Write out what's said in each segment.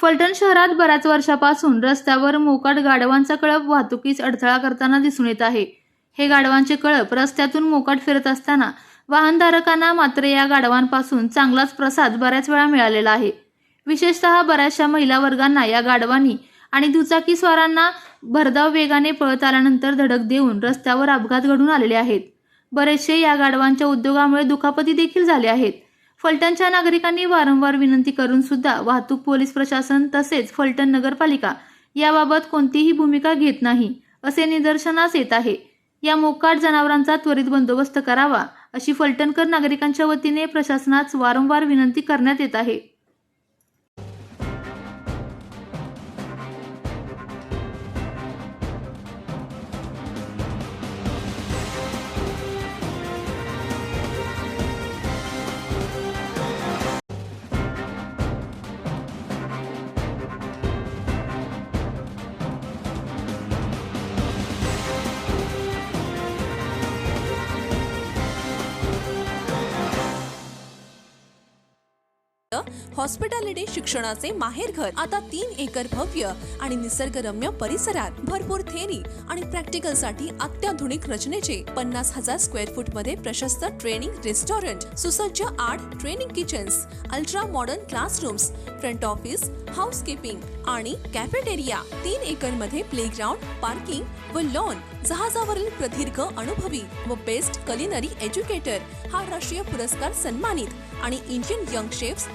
फलटण शहरात बऱ्याच वर्षापासून रस्त्यावर मोकाट गाढवांचा कळप वाहतुकीस अडथळा करताना दिसून येत आहे. हे गाढवांचे कळप रस्त्यातून मोकाट फिरत असताना वाहनधारकांना मात्र या गाढवांपासून चांगलाच प्रसाद बऱ्याच वेळा मिळालेला आहे. विशेषतः बऱ्याचशा महिला वर्गांना या गाढवांनी आणि दुचाकी स्वारांना भरधाव वेगाने पळत आल्यानंतर धडक देऊन रस्त्यावर अपघात घडून आलेले आहेत. बरेचसे या गाढवांच्या उद्योगामुळे दुखापती देखील झाले आहेत. फलटणच्या नागरिकांनी वारंवार विनंती करून सुद्धा वाहतूक पोलीस प्रशासन तसेच फलटण नगरपालिका याबाबत कोणतीही भूमिका घेत नाही असे निदर्शनास येत आहे. या मोकाट जनावरांचा त्वरित बंदोबस्त करावा अशी फलटणकर नागरिकांच्या वतीने प्रशासनास वारंवार विनंती करण्यात येत आहे. हॉस्पिटॅलिटी शिक्षणाचे माहेरघर आता तीन एकर भव्य आणि निसर्गरम्य परिसरात भरपूर थेरी आणि प्रॅक्टिकलसाठी अत्याधुनिक रचनेचे पन्नास हजार स्क्वेअर फूटमध्ये प्रशस्त ट्रेनिंग रेस्टॉरंट सुसज्ज आठ training kitchens ultra modern classrooms front office housekeeping आणि कॅफेटेरिया. तीन एकरमध्ये प्लेग्राऊंड पार्किंग व लॉन जहाजावरील प्रदीर्घ अनुभवी व बेस्ट कलिनरी एज्युकेटर हा राष्ट्रीय पुरस्कार सन्मानित आणि इंडियन यंग शेफ्स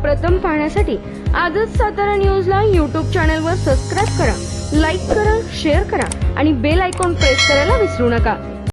सर्वप्रथम पाहण्यासाठी आजच सातारा न्यूजला यूट्यूब चॅनलवर सबस्क्राईब करा लाईक करा शेअर करा आणि बेल आयकॉन प्रेस करायला विसरू नका.